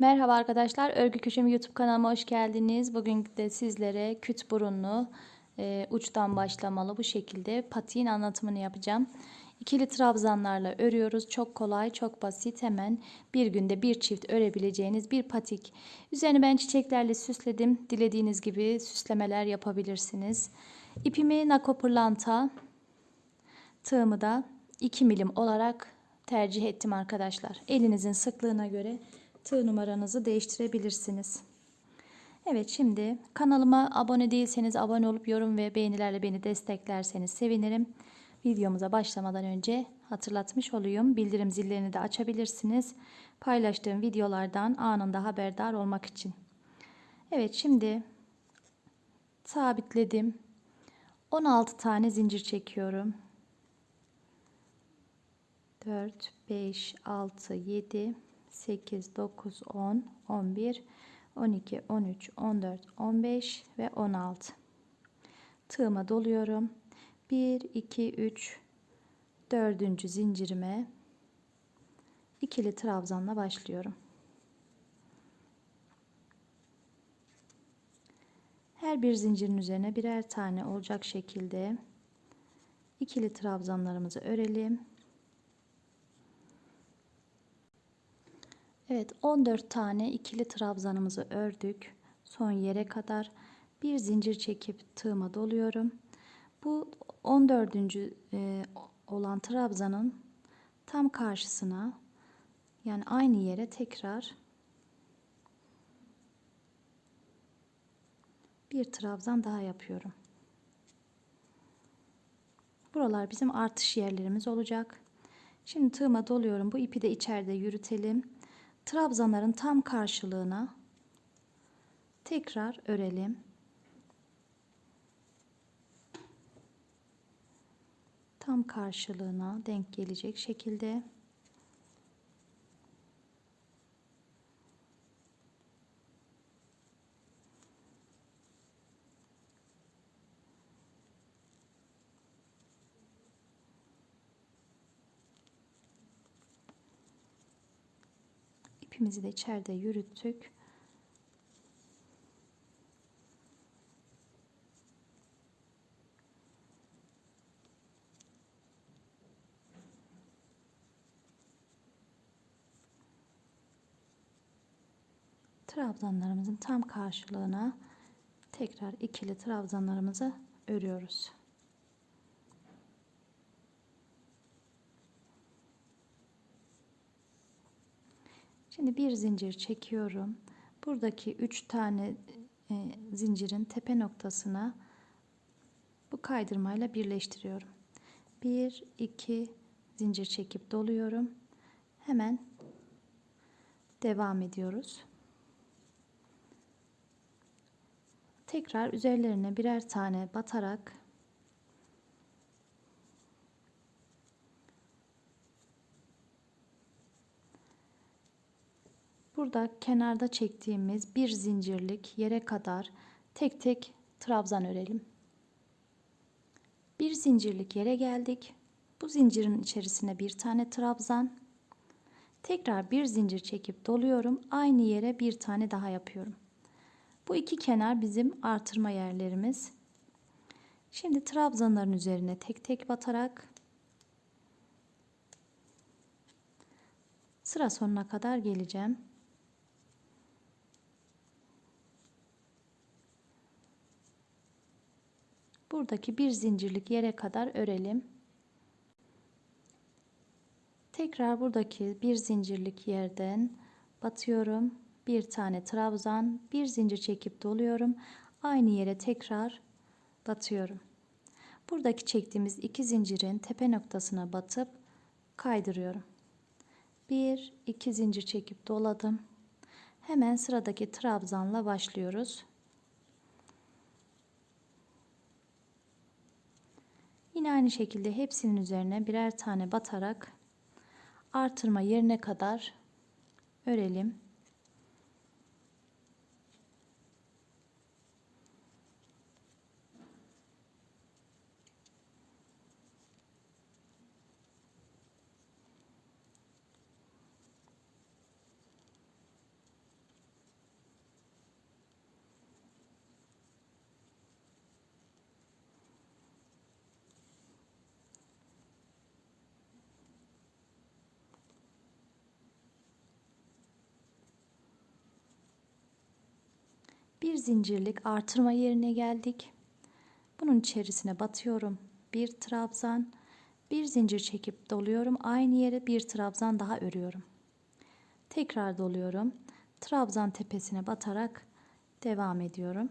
Merhaba arkadaşlar, Örgü Köşem YouTube kanalıma hoş geldiniz. Bugün de sizlere küt burunlu, e, uçtan başlamalı bu şekilde patiğin anlatımını yapacağım. İkili trabzanlarla örüyoruz. Çok kolay, çok basit. Hemen bir günde bir çift örebileceğiniz bir patik. Üzerini ben çiçeklerle süsledim. Dilediğiniz gibi süslemeler yapabilirsiniz. İpimi Nako Pırlanta, tığımı da 2 milim olarak tercih ettim arkadaşlar. Elinizin sıklığına göre tığ numaranızı değiştirebilirsiniz. Evet şimdi kanalıma abone değilseniz abone olup yorum ve beğenilerle beni desteklerseniz sevinirim. Videomuza başlamadan önce hatırlatmış olayım. Bildirim zillerini de açabilirsiniz. Paylaştığım videolardan anında haberdar olmak için. Evet şimdi sabitledim. 16 tane zincir çekiyorum. 4, 5, 6, 7, 8, 9, 10, 11, 12, 13, 14, 15 ve 16. Tığıma doluyorum. 1, 2, 3, 4. zincirime ikili trabzanla başlıyorum. Her bir zincirin üzerine birer tane olacak şekilde ikili trabzanlarımızı örelim. Evet 14 tane ikili trabzanımızı ördük. Son yere kadar bir zincir çekip tığıma doluyorum. Bu 14. E, olan trabzanın tam karşısına yani aynı yere tekrar bir trabzan daha yapıyorum. Buralar bizim artış yerlerimiz olacak. Şimdi tığıma doluyorum. Bu ipi de içeride yürütelim trabzanların tam karşılığına tekrar örelim. Tam karşılığına denk gelecek şekilde ipimizi de içeride yürüttük. trabzanlarımızın tam karşılığına tekrar ikili trabzanlarımızı örüyoruz. Şimdi bir zincir çekiyorum. Buradaki üç tane e, zincirin tepe noktasına bu kaydırmayla birleştiriyorum. Bir, iki zincir çekip doluyorum. Hemen devam ediyoruz. Tekrar üzerlerine birer tane batarak Burada kenarda çektiğimiz bir zincirlik yere kadar tek tek trabzan örelim. Bir zincirlik yere geldik. Bu zincirin içerisine bir tane trabzan. Tekrar bir zincir çekip doluyorum. Aynı yere bir tane daha yapıyorum. Bu iki kenar bizim artırma yerlerimiz. Şimdi trabzanların üzerine tek tek batarak sıra sonuna kadar geleceğim. Buradaki bir zincirlik yere kadar örelim. Tekrar buradaki bir zincirlik yerden batıyorum. Bir tane trabzan, bir zincir çekip doluyorum. Aynı yere tekrar batıyorum. Buradaki çektiğimiz iki zincirin tepe noktasına batıp kaydırıyorum. Bir, iki zincir çekip doladım. Hemen sıradaki trabzanla başlıyoruz. Yine aynı şekilde hepsinin üzerine birer tane batarak artırma yerine kadar örelim. Zincirlik artırma yerine geldik. Bunun içerisine batıyorum. Bir trabzan, bir zincir çekip doluyorum. Aynı yere bir trabzan daha örüyorum. Tekrar doluyorum. Trabzan tepesine batarak devam ediyorum.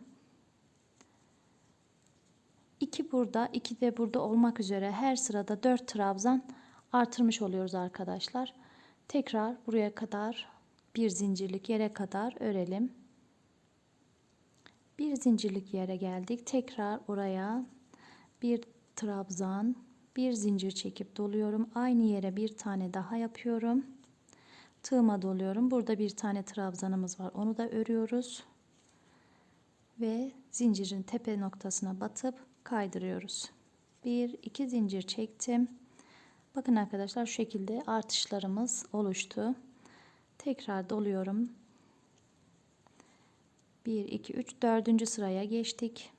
İki burada, iki de burada olmak üzere her sırada 4 trabzan artırmış oluyoruz arkadaşlar. Tekrar buraya kadar bir zincirlik yere kadar örelim. Bir zincirlik yere geldik. Tekrar oraya bir trabzan, bir zincir çekip doluyorum. Aynı yere bir tane daha yapıyorum. Tığıma doluyorum. Burada bir tane trabzanımız var. Onu da örüyoruz. Ve zincirin tepe noktasına batıp kaydırıyoruz. Bir, iki zincir çektim. Bakın arkadaşlar şu şekilde artışlarımız oluştu. Tekrar doluyorum. 1, 2, 3, 4. sıraya geçtik.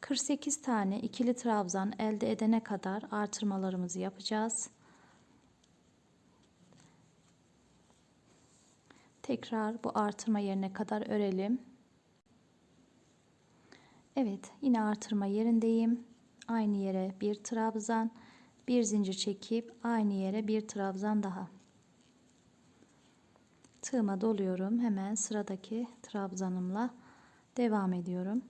48 tane ikili trabzan elde edene kadar artırmalarımızı yapacağız. Tekrar bu artırma yerine kadar örelim. Evet yine artırma yerindeyim. Aynı yere bir trabzan, bir zincir çekip aynı yere bir trabzan daha. Tığıma doluyorum. Hemen sıradaki trabzanımla devam ediyorum.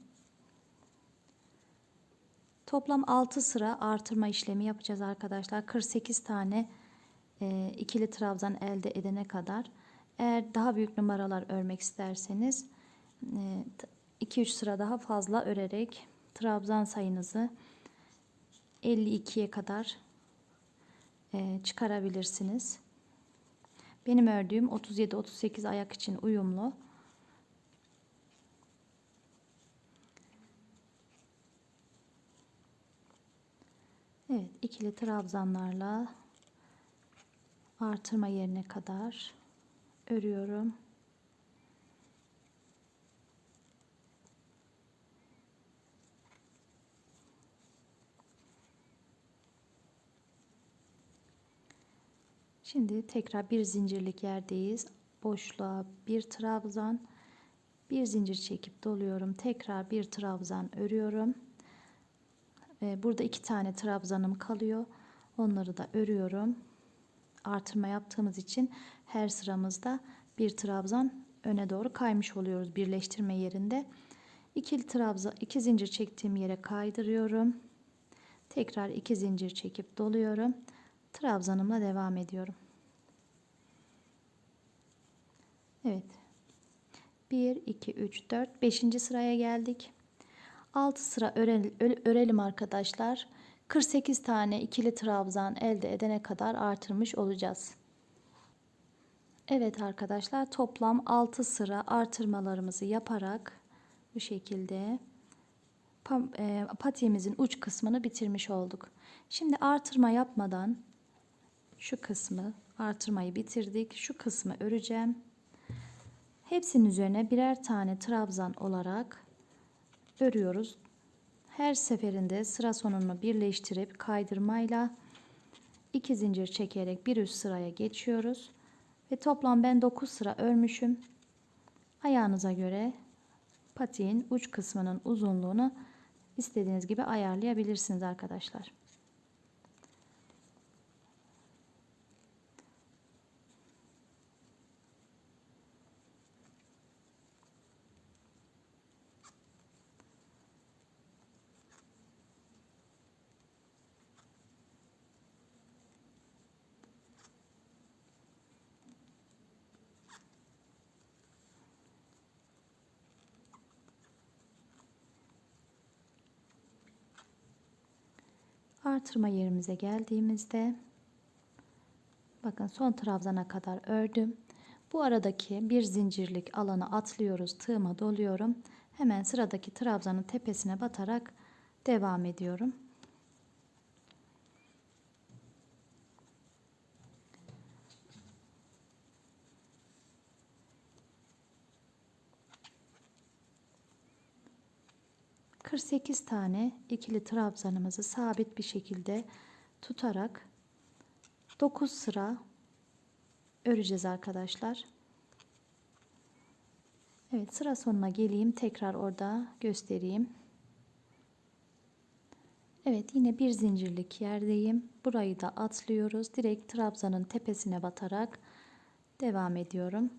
Toplam 6 sıra artırma işlemi yapacağız arkadaşlar. 48 tane e, ikili trabzan elde edene kadar. Eğer daha büyük numaralar örmek isterseniz 2-3 e, sıra daha fazla örerek trabzan sayınızı 52'ye kadar e, çıkarabilirsiniz. Benim ördüğüm 37-38 ayak için uyumlu. Evet ikili trabzanlarla artırma yerine kadar örüyorum. Şimdi tekrar bir zincirlik yerdeyiz. Boşluğa bir trabzan, bir zincir çekip doluyorum. Tekrar bir trabzan örüyorum. Burada iki tane trabzanım kalıyor. Onları da örüyorum. Artırma yaptığımız için her sıramızda bir trabzan öne doğru kaymış oluyoruz birleştirme yerinde. İkili trabzan, iki zincir çektiğim yere kaydırıyorum. Tekrar iki zincir çekip doluyorum. Trabzanımla devam ediyorum. Evet. 1, 2, 3, 4, 5. sıraya geldik. 6 sıra örelim arkadaşlar. 48 tane ikili trabzan elde edene kadar artırmış olacağız. Evet arkadaşlar toplam 6 sıra artırmalarımızı yaparak bu şekilde e, patiğimizin uç kısmını bitirmiş olduk. Şimdi artırma yapmadan şu kısmı artırmayı bitirdik. Şu kısmı öreceğim. Hepsinin üzerine birer tane trabzan olarak örüyoruz. Her seferinde sıra sonunu birleştirip kaydırmayla iki zincir çekerek bir üst sıraya geçiyoruz. Ve toplam ben 9 sıra örmüşüm. Ayağınıza göre patiğin uç kısmının uzunluğunu istediğiniz gibi ayarlayabilirsiniz arkadaşlar. Artırma yerimize geldiğimizde bakın son trabzana kadar ördüm. Bu aradaki bir zincirlik alanı atlıyoruz. Tığıma doluyorum. Hemen sıradaki trabzanın tepesine batarak devam ediyorum. 48 tane ikili trabzanımızı sabit bir şekilde tutarak 9 sıra öreceğiz arkadaşlar. Evet sıra sonuna geleyim. Tekrar orada göstereyim. Evet yine bir zincirlik yerdeyim. Burayı da atlıyoruz. Direkt trabzanın tepesine batarak devam ediyorum.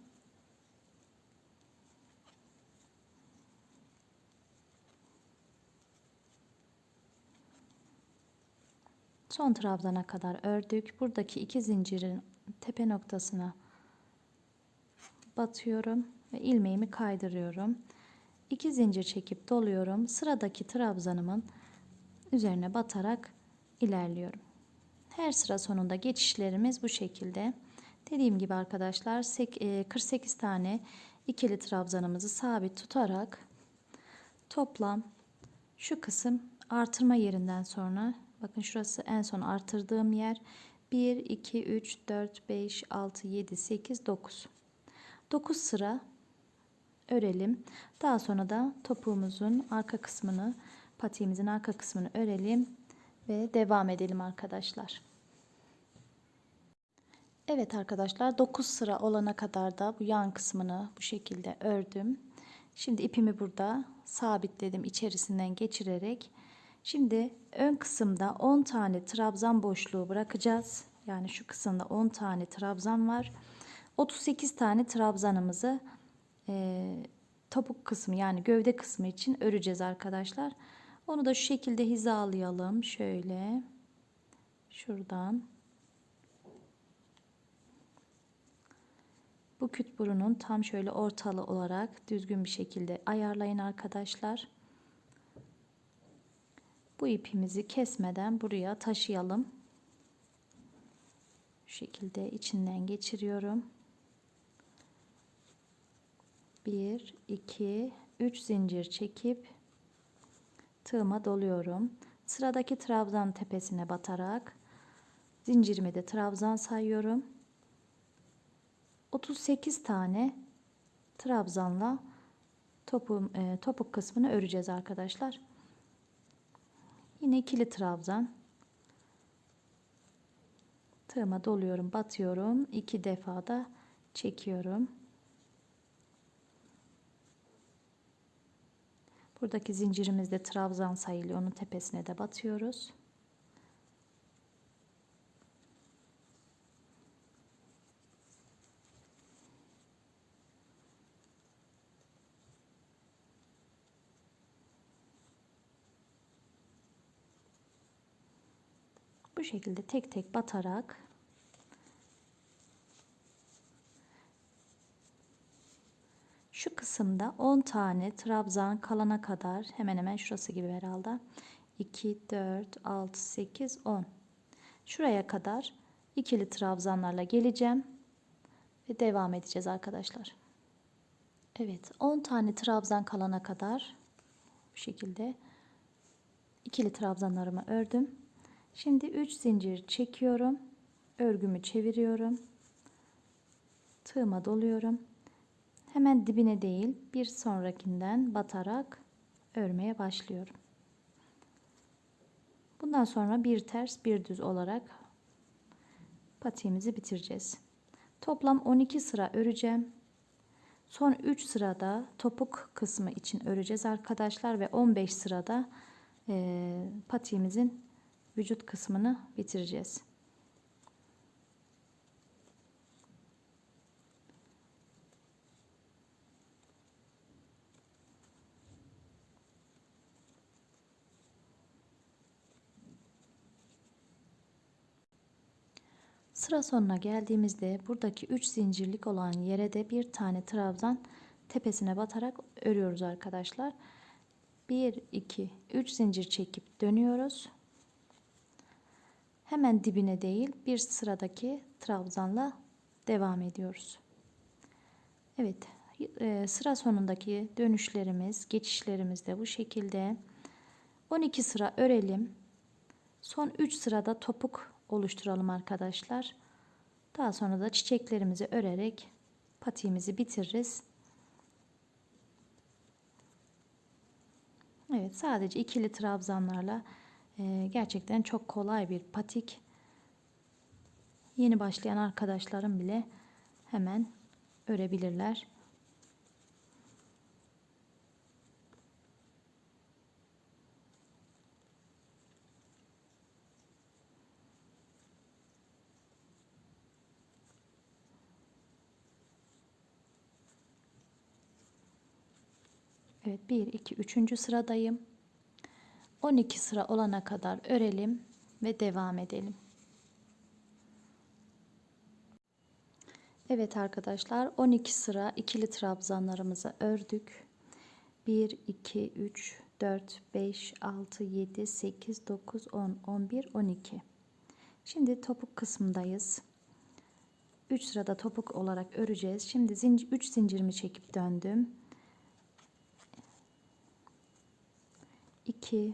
Son trabzana kadar ördük. Buradaki iki zincirin tepe noktasına batıyorum ve ilmeğimi kaydırıyorum. İki zincir çekip doluyorum. Sıradaki trabzanımın üzerine batarak ilerliyorum. Her sıra sonunda geçişlerimiz bu şekilde. Dediğim gibi arkadaşlar 48 e, tane ikili trabzanımızı sabit tutarak toplam şu kısım artırma yerinden sonra bakın şurası en son artırdığım yer 1 2 3 4 5 6 7 8 9 9 sıra örelim. Daha sonra da topuğumuzun arka kısmını, patiğimizin arka kısmını örelim ve devam edelim arkadaşlar. Evet arkadaşlar 9 sıra olana kadar da bu yan kısmını bu şekilde ördüm. Şimdi ipimi burada sabitledim içerisinden geçirerek. Şimdi ön kısımda 10 tane trabzan boşluğu bırakacağız. Yani şu kısımda 10 tane trabzan var. 38 tane trabzanımızı e, topuk kısmı yani gövde kısmı için öreceğiz arkadaşlar. Onu da şu şekilde hizalayalım. Şöyle şuradan bu küt burunun tam şöyle ortalı olarak düzgün bir şekilde ayarlayın arkadaşlar. Bu ipimizi kesmeden buraya taşıyalım. Şu şekilde içinden geçiriyorum. 1 2 3 zincir çekip tığıma doluyorum. Sıradaki trabzan tepesine batarak zincirimi de trabzan sayıyorum. 38 tane trabzanla topum, e, topuk kısmını öreceğiz arkadaşlar. Yine ikili trabzan. Tığıma doluyorum, batıyorum. iki defa da çekiyorum. Buradaki zincirimizde trabzan sayılıyor. Onun tepesine de batıyoruz. Şekilde tek tek batarak Şu kısımda 10 tane trabzan kalana kadar hemen hemen şurası gibi herhalde. 2, 4, 6, 8, 10. Şuraya kadar ikili trabzanlarla geleceğim. Ve devam edeceğiz arkadaşlar. Evet 10 tane trabzan kalana kadar bu şekilde ikili trabzanlarımı ördüm. Şimdi 3 zincir çekiyorum. Örgümü çeviriyorum. Tığıma doluyorum. Hemen dibine değil bir sonrakinden batarak örmeye başlıyorum. Bundan sonra bir ters bir düz olarak patiğimizi bitireceğiz. Toplam 12 sıra öreceğim. Son 3 sırada topuk kısmı için öreceğiz arkadaşlar ve 15 sırada e, patiğimizin vücut kısmını bitireceğiz. Sıra sonuna geldiğimizde buradaki 3 zincirlik olan yere de bir tane trabzan tepesine batarak örüyoruz arkadaşlar. 1 2 3 zincir çekip dönüyoruz. Hemen dibine değil bir sıradaki trabzanla devam ediyoruz. Evet e, sıra sonundaki dönüşlerimiz geçişlerimiz de bu şekilde 12 sıra örelim. Son 3 sırada topuk oluşturalım arkadaşlar. Daha sonra da çiçeklerimizi örerek patiğimizi bitiririz. Evet sadece ikili trabzanlarla ee, gerçekten çok kolay bir patik. Yeni başlayan arkadaşlarım bile hemen örebilirler. Evet 1 2 3. sıradayım. 12 sıra olana kadar örelim ve devam edelim. Evet arkadaşlar 12 sıra ikili trabzanlarımızı ördük. 1 2 3 4 5 6 7 8 9 10 11 12. Şimdi topuk kısmındayız. 3 sırada topuk olarak öreceğiz. Şimdi zincir 3 zincirimi çekip döndüm. 2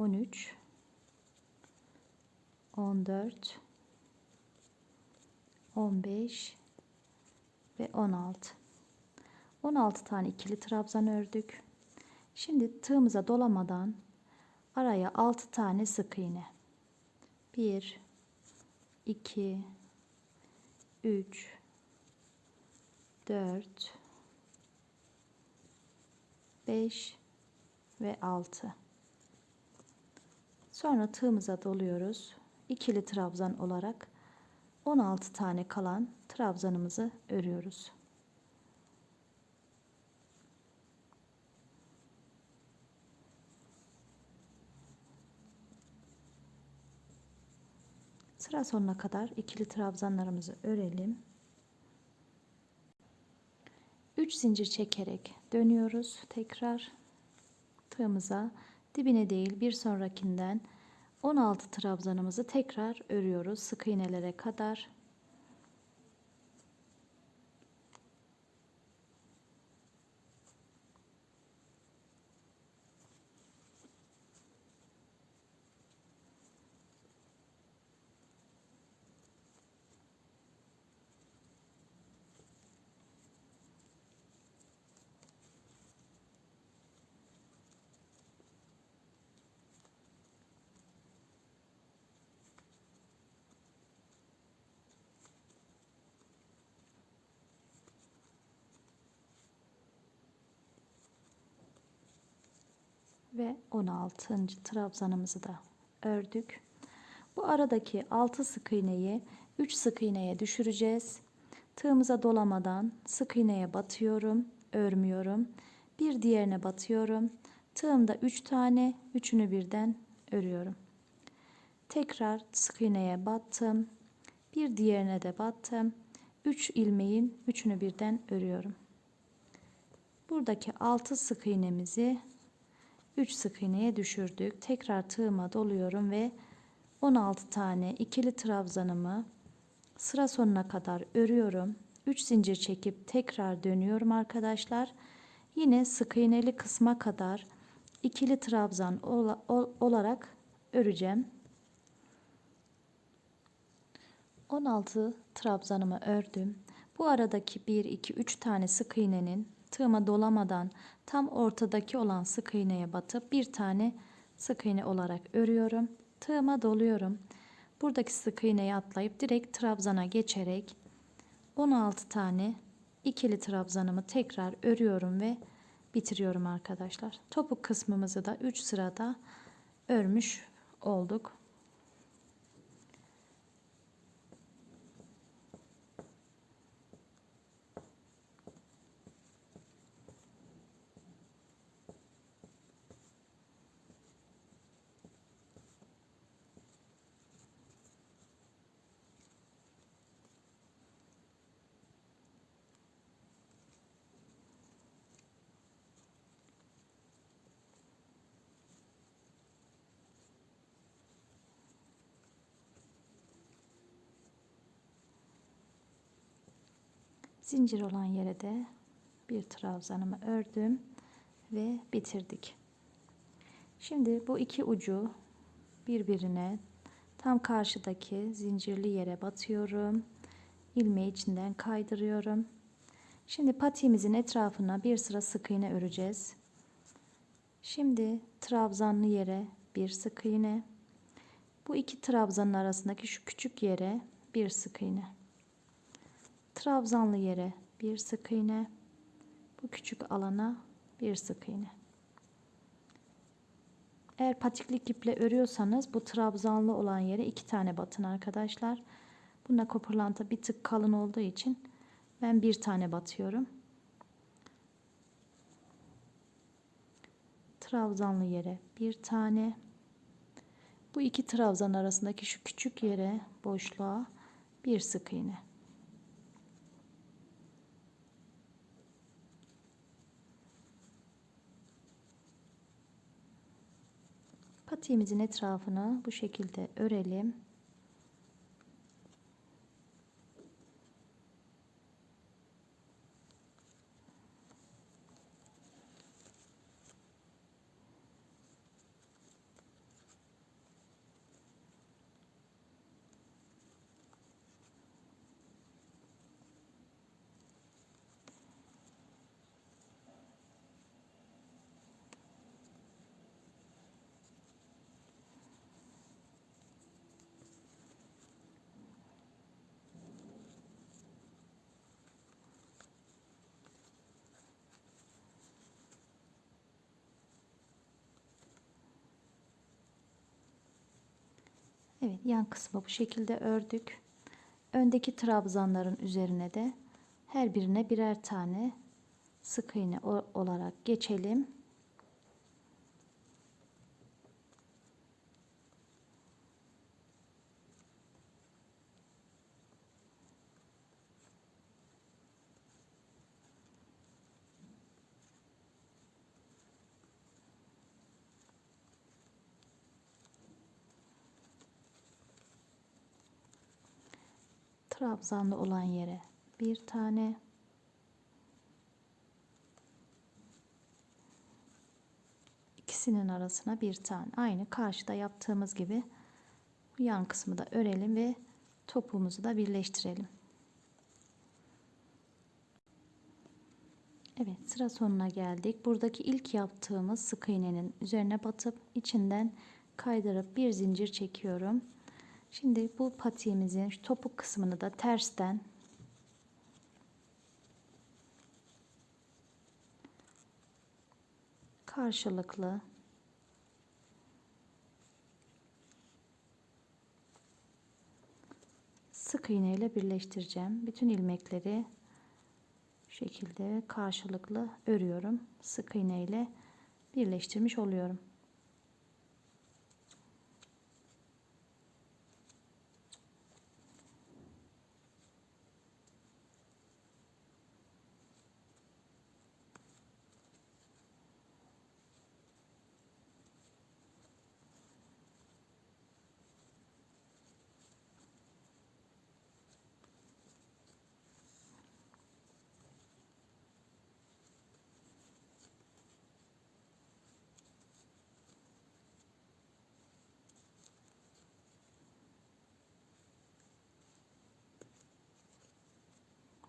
13 14 15 ve 16 16 tane ikili trabzan ördük. Şimdi tığımıza dolamadan araya 6 tane sık iğne. 1 2 3 4 5 ve 6 sonra tığımıza doluyoruz. İkili trabzan olarak 16 tane kalan trabzanımızı örüyoruz. Sıra sonuna kadar ikili trabzanlarımızı örelim. 3 zincir çekerek dönüyoruz tekrar. Tığımıza dibine değil bir sonrakinden 16 trabzanımızı tekrar örüyoruz sık iğnelere kadar ve 16. trabzanımızı da ördük. Bu aradaki 6 sık iğneyi 3 sık iğneye düşüreceğiz. Tığımıza dolamadan sık iğneye batıyorum, örmüyorum. Bir diğerine batıyorum. Tığımda 3 tane, üçünü birden örüyorum. Tekrar sık iğneye battım. Bir diğerine de battım. 3 ilmeğin üçünü birden örüyorum. Buradaki 6 sık iğnemizi 3 sık iğneye düşürdük. Tekrar tığıma doluyorum ve 16 tane ikili trabzanımı sıra sonuna kadar örüyorum. 3 zincir çekip tekrar dönüyorum arkadaşlar. Yine sık iğneli kısma kadar ikili trabzan olarak öreceğim. 16 trabzanımı ördüm. Bu aradaki 1 2 3 tane sık iğnenin tığıma dolamadan tam ortadaki olan sık iğneye batıp bir tane sık iğne olarak örüyorum. Tığıma doluyorum. Buradaki sık iğneyi atlayıp direkt trabzana geçerek 16 tane ikili trabzanımı tekrar örüyorum ve bitiriyorum arkadaşlar. Topuk kısmımızı da 3 sırada örmüş olduk. Zincir olan yere de bir trabzanımı ördüm ve bitirdik. Şimdi bu iki ucu birbirine tam karşıdaki zincirli yere batıyorum. ilmeği içinden kaydırıyorum. Şimdi patiğimizin etrafına bir sıra sık iğne öreceğiz. Şimdi trabzanlı yere bir sık iğne. Bu iki trabzanın arasındaki şu küçük yere bir sık iğne. Trabzanlı yere bir sık iğne. Bu küçük alana bir sık iğne. Eğer patiklik iple örüyorsanız bu trabzanlı olan yere iki tane batın arkadaşlar. Bunda kopurlanta bir tık kalın olduğu için ben bir tane batıyorum. Trabzanlı yere bir tane. Bu iki trabzan arasındaki şu küçük yere boşluğa bir sık iğne. Patiğimizin etrafını bu şekilde örelim. Evet yan kısmı bu şekilde ördük. Öndeki trabzanların üzerine de her birine birer tane sık iğne olarak geçelim. Trabzanlı olan yere bir tane ikisinin arasına bir tane aynı karşıda yaptığımız gibi yan kısmı da örelim ve topuğumuzu da birleştirelim. Evet sıra sonuna geldik. Buradaki ilk yaptığımız sık iğnenin üzerine batıp içinden kaydırıp bir zincir çekiyorum. Şimdi bu patiğimizin şu topuk kısmını da tersten karşılıklı sık iğne ile birleştireceğim. Bütün ilmekleri şu şekilde karşılıklı örüyorum. Sık iğne ile birleştirmiş oluyorum.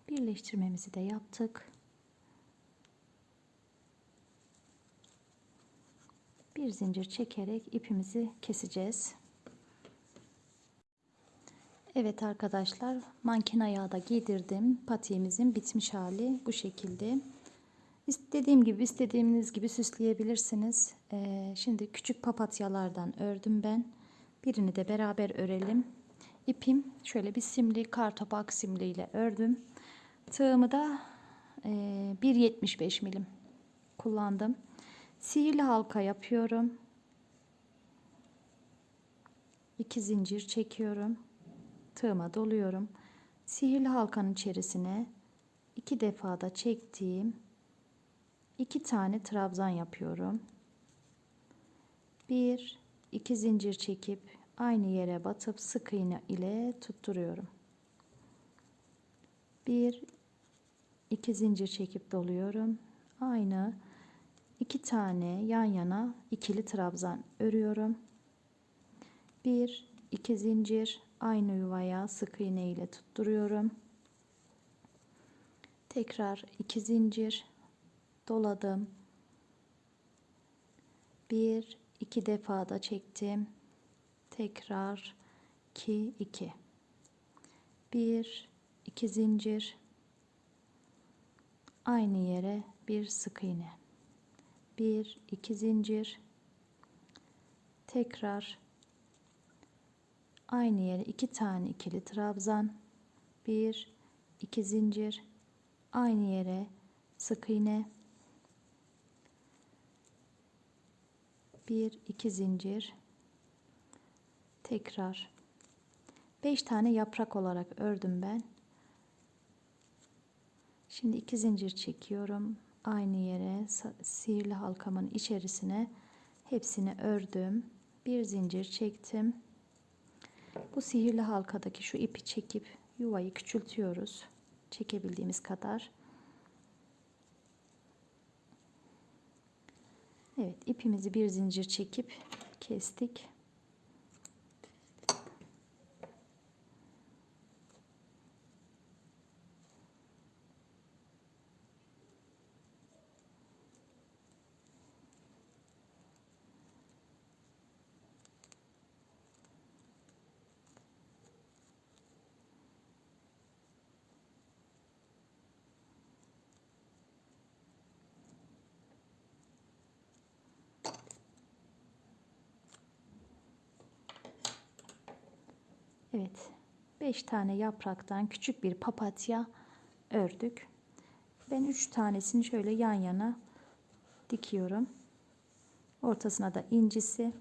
Birleştirmemizi de yaptık. Bir zincir çekerek ipimizi keseceğiz. Evet arkadaşlar manken ayağı da giydirdim. Patiğimizin bitmiş hali bu şekilde. İstediğim gibi istediğiniz gibi süsleyebilirsiniz. Ee, şimdi küçük papatyalardan ördüm ben. Birini de beraber örelim. İpim şöyle bir simli kartopak simli ile ördüm. Tığımı da e, 1.75 milim kullandım. Sihirli halka yapıyorum. 2 zincir çekiyorum. Tığıma doluyorum. Sihirli halkanın içerisine iki defada çektiğim iki tane trabzan yapıyorum. Bir, iki zincir çekip aynı yere batıp sık iğne ile tutturuyorum. Bir, iki zincir çekip doluyorum. Aynı iki tane yan yana ikili trabzan örüyorum. Bir, iki zincir aynı yuvaya sık iğne ile tutturuyorum. Tekrar iki zincir doladım. Bir, iki defa da çektim. Tekrar 2 2 1 2 zincir aynı yere bir sık iğne 1 2 zincir tekrar aynı yere iki tane ikili trabzan 1 2 zincir aynı yere sık iğne 1 2 zincir tekrar 5 tane yaprak olarak ördüm ben. Şimdi iki zincir çekiyorum. Aynı yere sihirli halkamın içerisine hepsini ördüm. Bir zincir çektim. Bu sihirli halkadaki şu ipi çekip yuvayı küçültüyoruz. Çekebildiğimiz kadar. Evet ipimizi bir zincir çekip kestik. Evet. 5 tane yapraktan küçük bir papatya ördük. Ben 3 tanesini şöyle yan yana dikiyorum. Ortasına da incisi.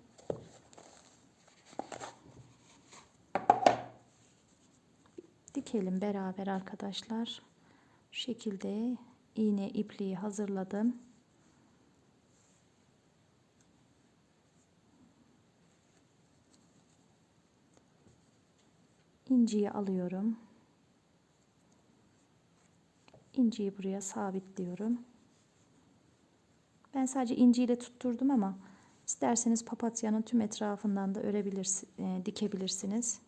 Dikelim beraber arkadaşlar. Şu şekilde iğne ipliği hazırladım. İnciyi alıyorum. İnciyi buraya sabitliyorum. Ben sadece inciyle tutturdum ama isterseniz papatyanın tüm etrafından da örebilirsiniz, e, dikebilirsiniz.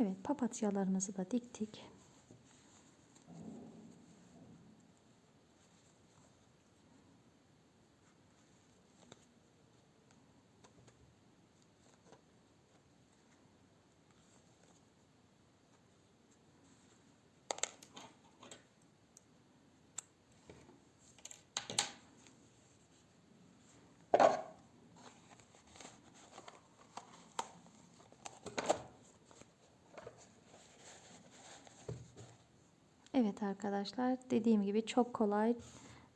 Evet papatyalarımızı da diktik. Evet arkadaşlar dediğim gibi çok kolay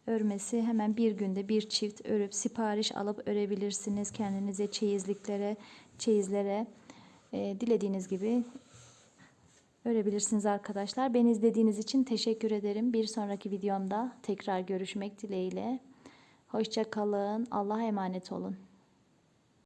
örmesi. Hemen bir günde bir çift örüp sipariş alıp örebilirsiniz kendinize çeyizliklere çeyizlere. E, dilediğiniz gibi örebilirsiniz arkadaşlar. Beni izlediğiniz için teşekkür ederim. Bir sonraki videomda tekrar görüşmek dileğiyle. Hoşça kalın. Allah'a emanet olun